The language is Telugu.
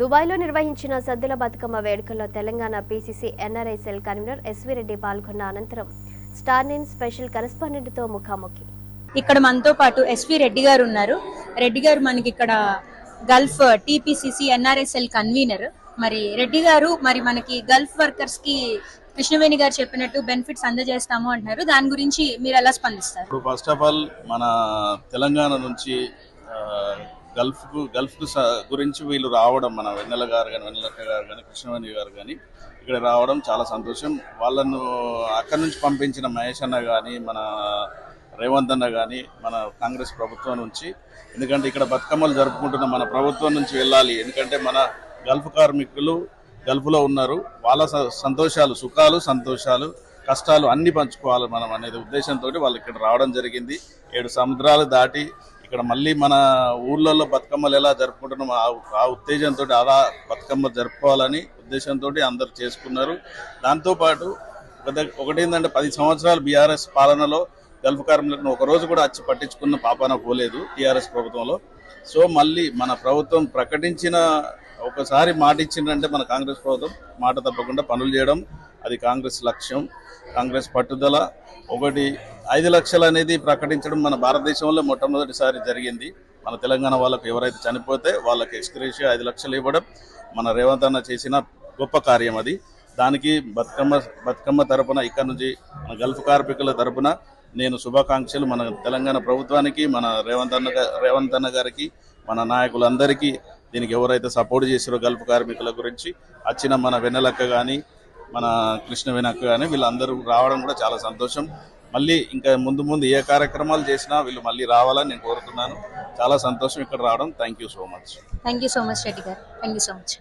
దుబాయ్లో నిర్వహించిన సద్దుల బతుకమ్మ వేడుకల్లో Telangana PCC NRI cell convener SV Reddy పాల్గొన్న అనంతరం స్టార్ నైన్ స్పెషల్ కరెస్పాండెంట్తో ముఖాముఖి. ఇక్కడ మనతో పాటు ఎస్వి రెడ్డి గారు ఉన్నారు. రెడ్డి గారు మనకి ఇక్కడ గల్ఫ్ టీపీసీసీ ఎన్ఆర్ఎస్ఎల్ కన్వీనర్. మరి రెడ్డి గారు మరి మనకి గల్ఫ్ వర్కర్స్కి కృష్ణవేణి గారు చెప్పినట్టు బెనిఫిట్స్ అందజేస్తాము అంటున్నారు. దాని గురించి మీరు ఎలా స్పందిస్తారు? ఫస్ట్ ఆఫ్ ఆల్ మన తెలంగాణ నుంచి గల్ఫ్కు గల్ఫ్కు గురించి వీళ్ళు రావడం మన వెన్నెల గారు కానీ వెన్నెలక్క గారు కానీ కృష్ణవేణి గారు కానీ ఇక్కడ రావడం చాలా సంతోషం. వాళ్ళను అక్కడి నుంచి పంపించిన మహేష్ అన్న కానీ మన రేవంత్ అన్న కానీ మన కాంగ్రెస్ ప్రభుత్వం నుంచి. ఎందుకంటే ఇక్కడ బతుకమ్మలు జరుపుకుంటున్న మన ప్రభుత్వం నుంచి వెళ్ళాలి. ఎందుకంటే మన గల్ఫ్ కార్మికులు గల్ఫ్లో ఉన్నారు. వాళ్ళ స- సంతోషాలు సుఖాలు సంతోషాలు కష్టాలు అన్ని పంచుకోవాలి మనం అనేది ఉద్దేశంతో వాళ్ళు ఇక్కడ రావడం జరిగింది. ఏడు సముద్రాలు దాటి ఇక్కడ మళ్ళీ మన ఊళ్ళల్లో బతుకమ్మలు ఎలా జరుపుకుంటున్నాం ఆ- ఉత్తేజంతో అలా బతుకమ్మ జరుపుకోవాలని ఉద్దేశంతో అందరు చేసుకున్నారు. దాంతోపాటు ఒకటి ఒకటి ఏంటంటే పది సంవత్సరాలు బీఆర్ఎస్ పాలనలో గల్ఫ్ కార్మికులను ఒకరోజు కూడా వచ్చి పట్టించుకున్న పాపాన పోలేదు టీఆర్ఎస్ ప్రభుత్వంలో. సో మళ్ళీ మన ప్రభుత్వం ప్రకటించిన ఒకసారి మాట ఇచ్చిందంటే మన కాంగ్రెస్ ప్రభుత్వం మాట తప్పకుండా పనులు చేయడం అది కాంగ్రెస్ లక్ష్యం. కాంగ్రెస్ పట్టుదల ఒకటి ఐదు లక్షలు అనేది ప్రకటించడం మన భారతదేశంలో మొట్టమొదటిసారి జరిగింది. మన తెలంగాణ వాళ్ళకు ఎవరైతే చనిపోతే వాళ్ళకి ఎక్స్క్రేషియా ఐదు లక్షలు ఇవ్వడం మన రేవంత్ అన్న చేసిన గొప్ప కార్యం అది. దానికి బతుకమ్మ బతుకమ్మ తరపున ఇక్కడ నుంచి మన గల్ఫ్ కార్మికుల తరపున నేను శుభాకాంక్షలు మన తెలంగాణ ప్రభుత్వానికి మన రేవంత్ అన్న రేవంత్ అన్న గారికి మన నాయకులందరికీ దీనికి ఎవరైతే సపోర్ట్ చేసారో గల్ఫ్ కార్మికుల గురించి వచ్చిన మన వెన్నెలక్క కానీ మన కృష్ణ వెనక్క కానీ వీళ్ళందరూ రావడం కూడా చాలా సంతోషం. మళ్ళీ ఇంకా ముందు ముందు ఏ కార్యక్రమాలు చేసినా వీళ్ళు మళ్ళీ రావాలని నేను కోరుతున్నాను. చాలా సంతోషం ఇక్కడ రావడం. Thank you so much thank you so much Reddy garu. Thank so much